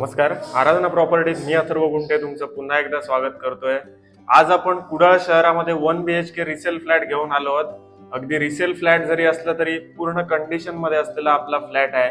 नमस्कार. आराधना प्रॉपर्टीज मी अथर्व गुंटे तुमचं पुन्हा एकदा स्वागत करतोय. आज आपण कुडाळ शहरामध्ये one B H K resale flat घेऊन आलो आहोत. अगदी रिसेल फ्लॅट जरी असलं तरी पूर्ण कंडिशनमध्ये असलेला आपला फ्लॅट आहे.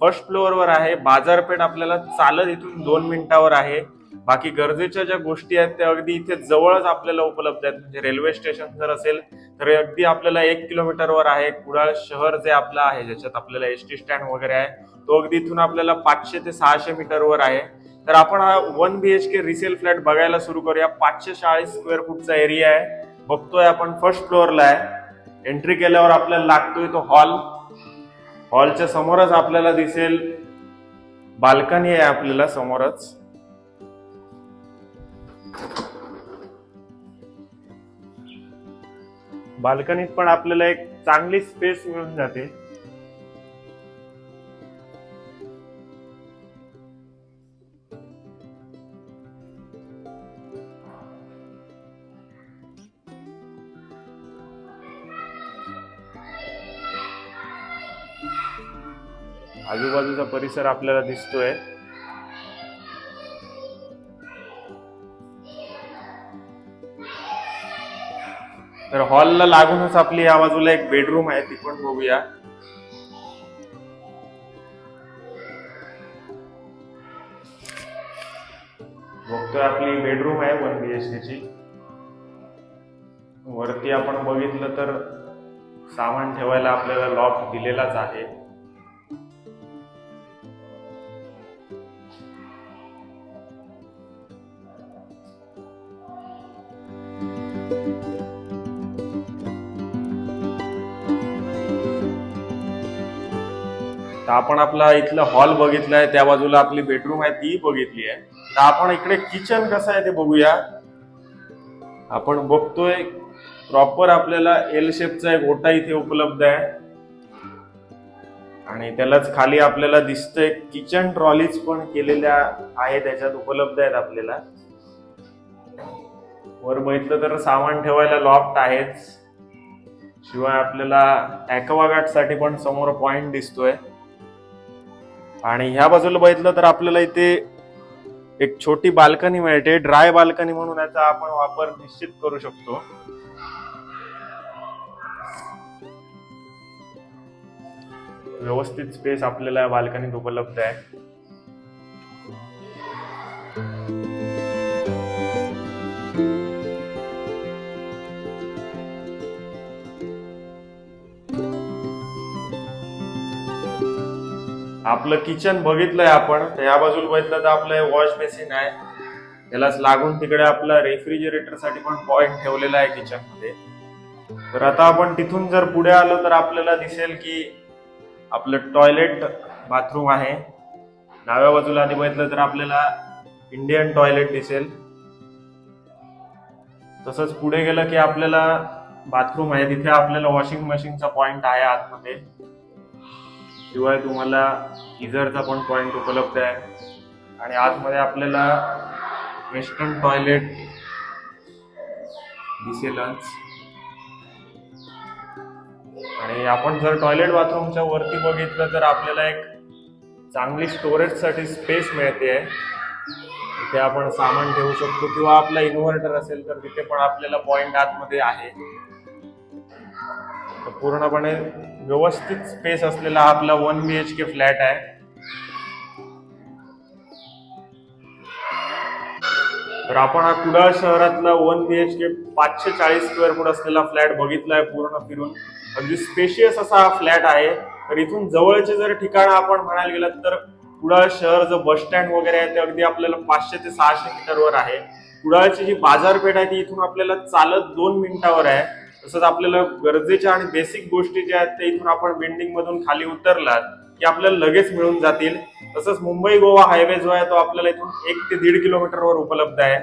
फर्स्ट फ्लोअरवर आहे बाजारपेठ आपल्याला चालत इथून दोन मिनिटावर आहे. बाकी गरजेच्या ज्या गोष्टी आहेत त्या अगदी इथे जवळच आपल्याला उपलब्ध आहेत. म्हणजे रेल्वे स्टेशन जर असेल तर अगदी आपल्याला एक किलोमीटरवर आहे. कुडाळ शहर जे आपलं आहे ज्याच्यात आपल्याला एस टी स्टँड वगैरे आहे तो अगदी इथून आपल्याला पाचशे ते सहाशे मीटरवर आहे. तर आपण हा one B H K resale flat बघायला सुरू करूया. पाचशे चाळीस स्क्वेअर फूटचा एरिया आहे. बघतोय आपण फर्स्ट फ्लोअरला आहे. एंट्री केल्यावर आपल्याला लागतोय तो हॉल हॉलच्या समोरच आपल्याला दिसेल. बाल्कनी आहे आपल्याला समोरच. बाल्कनीत पण आपल्याला एक चांगली स्पेस मिळून जाते. आजूबाजूचा परिसर आपल्याला दिसतोय. तर हॉलला लागूनच आपली या बाजूला एक बेडरूम आहे ती पण बघूया. बघतोय आपली बेडरूम आहे वन बी एच ची. वरती आपण बघितलं तर सामान ठेवायला आपल्याला लॉक दिलेलाच आहे. तर आपण आपला इथलं हॉल बघितलाय त्या बाजूला आपली बेडरूम आहे ती बघितली आहे. तर आपण इकडे किचन कसं आहे ते बघूया. आपण बघतोय प्रॉपर आपल्याला एल शेपचा एक ओटा इथे उपलब्ध आहे. आणि त्यालाच खाली आपल्याला दिसतंय किचन ट्रॉलीज पण केलेल्या आहेत त्याच्यात उपलब्ध आहेत आपल्याला. वर बघितलं तर सामान ठेवायला लॉफ्ट आहेच. शिवाय आपल्याला ऍक्वागार्डसाठी पण समोर पॉइंट दिसतोय. आणि ह्या बाजूला बघितलं तर आपल्याला इथे एक छोटी बाल्कनी मिळते ड्राय बाल्कनी म्हणून याचा आपण वापर निश्चित करू शकतो. व्यवस्थित स्पेस आपल्याला या बाल्कनीत उपलब्ध आहे. आपलं किचन बघितलंय आपण. तर या बाजूला बघितलं तर आपलं वॉश बेसिन आहे. त्यालाच लागून तिकडे आपला रेफ्रिजरेटरसाठी पण पॉइंट ठेवलेला आहे किचनमध्ये. तर आता आपण तिथून जर पुढे आलो तर आपल्याला दिसेल की आपलं टॉयलेट बाथरूम आहे. डाव्या बाजूला आधी बघितलं तर आपल्याला इंडियन टॉयलेट दिसेल. तसंच पुढे गेलं की आपल्याला बाथरूम आहे. तिथे आपल्याला वॉशिंग मशीनचा पॉइंट आहे आतमध्ये. शिवाय तुम्हाला गिझरचा पण पॉईंट उपलब्ध आहे. आणि आतमध्ये आपल्याला वेस्टर्न टॉयलेट दिसेलच. आणि आपण जर टॉयलेट बाथरूमच्या वरती बघितलं तर आपल्याला एक चांगली स्टोरेजसाठी स्पेस मिळते. तिथे आपण सामान ठेवू शकतो किंवा आपला इन्व्हर्टर असेल तर तिथे पण आपल्याला पॉइंट आतमध्ये आहे. तर पूर्णपणे व्यवस्थित स्पेस असलेला हा आपला one B H K flat आहे. तर आपण हा कुडाळ शहरातला वन बी एच के पाचशे चाळीस स्क्वेअर फूट असलेला फ्लॅट बघितलाय पूर्ण फिरून. अगदी स्पेशियस असा हा फ्लॅट आहे. तर इथून जवळचे जर ठिकाण आपण म्हणायला गेलं तर कुडाळ शहर जो बस स्टँड वगैरे आहे ते अगदी आपल्याला पाचशे ते सहाशे मीटरवर आहे. कुडाळची जी बाजारपेठ आहे ती इथून आपल्याला चालत दोन मिनिटावर आहे. तसंच आपल्याला गरजेच्या आणि बेसिक गोष्टी ज्या आहेत त्या इथून आपण बिल्डिंग मधून खाली उतरलात की आपल्याला लगेच मिळून जातील. तसंच मुंबई गोवा हायवे जो आहे तो आपल्याला इथून एक ते दीड किलोमीटरवर उपलब्ध आहे.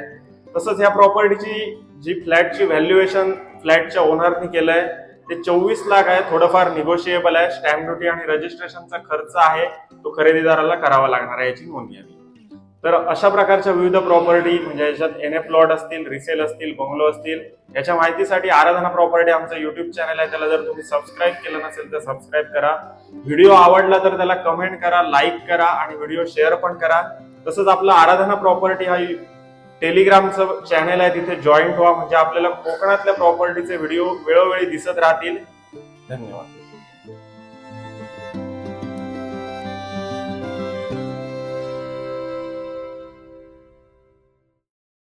तसंच ह्या प्रॉपर्टीची जी फ्लॅटची व्हॅल्युएशन फ्लॅटच्या ओनरनी आहे ते चोवीस लाख आहे थोडंफार निगोशिएबल आहे. स्टॅम्प ड्युटी आणि रजिस्ट्रेशनचा खर्च आहे तो खरेदीदाराला करावा लागणार आहे याची नोंद घ्यावी. तर अशा प्रकारच्या विविध प्रॉपर्टी म्हणजे याच्यात एन ए प्लॉट असतील रिसेल असतील बंगलो असतील याच्या माहितीसाठी आराधना प्रॉपर्टी आमचं युट्यूब चॅनल आहे. त्याला जर तुम्ही सबस्क्राईब केलं नसेल तर सबस्क्राईब करा. व्हिडिओ आवडला तर त्याला कमेंट करा लाईक करा आणि व्हिडिओ शेअर पण करा. तसंच आपलं आराधना प्रॉपर्टी हा टेलिग्रामचं चॅनल आहे. तिथे जॉईंट व्हा. म्हणजे आपल्याला कोकणातल्या प्रॉपर्टीचे व्हिडिओ वेळोवेळी दिसत राहतील. धन्यवाद.